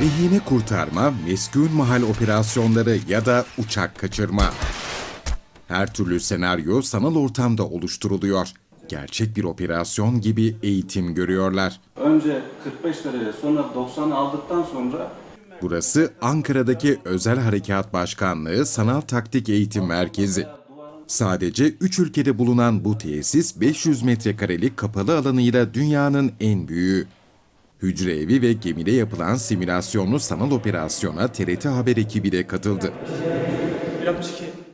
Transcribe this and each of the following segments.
Rehine kurtarma, meskun mahal operasyonları ya da uçak kaçırma. Her türlü senaryo sanal ortamda oluşturuluyor. Gerçek bir operasyon gibi eğitim görüyorlar. Önce 45 derece sonra 90 aldıktan sonra Burası Ankara'daki Özel Harekat Başkanlığı Sanal Taktik Eğitim Merkezi. Sadece 3 ülkede bulunan bu tesis 500 metrekarelik kapalı alanıyla dünyanın en büyüğü. Hücre evi ve gemide yapılan simülasyonlu sanal operasyona TRT Haber ekibi de katıldı.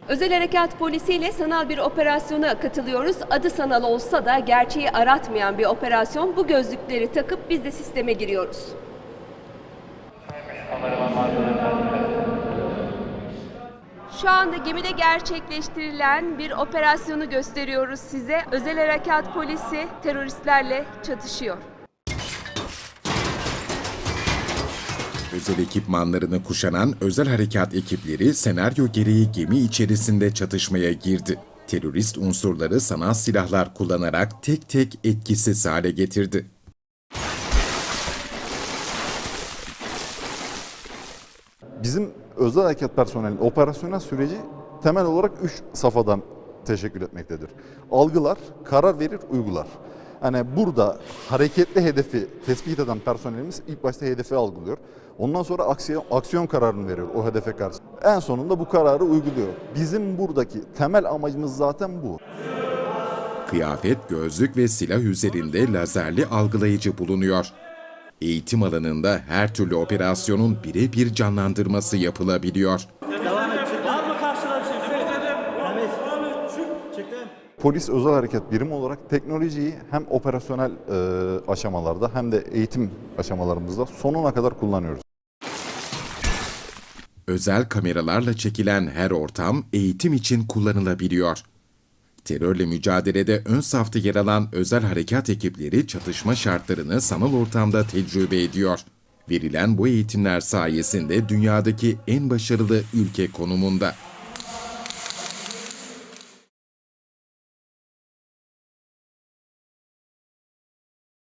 Özel Harekat Polisi ile sanal bir operasyona katılıyoruz. Adı sanal olsa da gerçeği aratmayan bir operasyon. Bu gözlükleri takıp biz de sisteme giriyoruz. Şu anda gemide gerçekleştirilen bir operasyonu gösteriyoruz size. Özel Harekat Polisi teröristlerle çatışıyor. Özel ekipmanlarını kuşanan özel harekat ekipleri senaryo gereği gemi içerisinde çatışmaya girdi. Terörist unsurları sanal silahlar kullanarak tek tek etkisiz hale getirdi. Bizim özel harekat personelinin operasyonel süreci temel olarak 3 safhadan teşekkül etmektedir. Algılar, karar verir, uygular. Yani burada hareketli hedefi tespit eden personelimiz ilk başta hedefi algılıyor. Ondan sonra aksiyon, aksiyon kararını veriyor o hedefe karşı. En sonunda bu kararı uyguluyor. Bizim buradaki temel amacımız zaten bu. Kıyafet, gözlük ve silah üzerinde lazerli algılayıcı bulunuyor. Eğitim alanında her türlü operasyonun birebir canlandırması yapılabiliyor. Polis özel harekat birimi olarak teknolojiyi hem operasyonel e, aşamalarda hem de eğitim aşamalarımızda sonuna kadar kullanıyoruz. Özel kameralarla çekilen her ortam eğitim için kullanılabiliyor. Terörle mücadelede ön safta yer alan özel harekat ekipleri çatışma şartlarını sanal ortamda tecrübe ediyor. Verilen bu eğitimler sayesinde dünyadaki en başarılı ülke konumunda.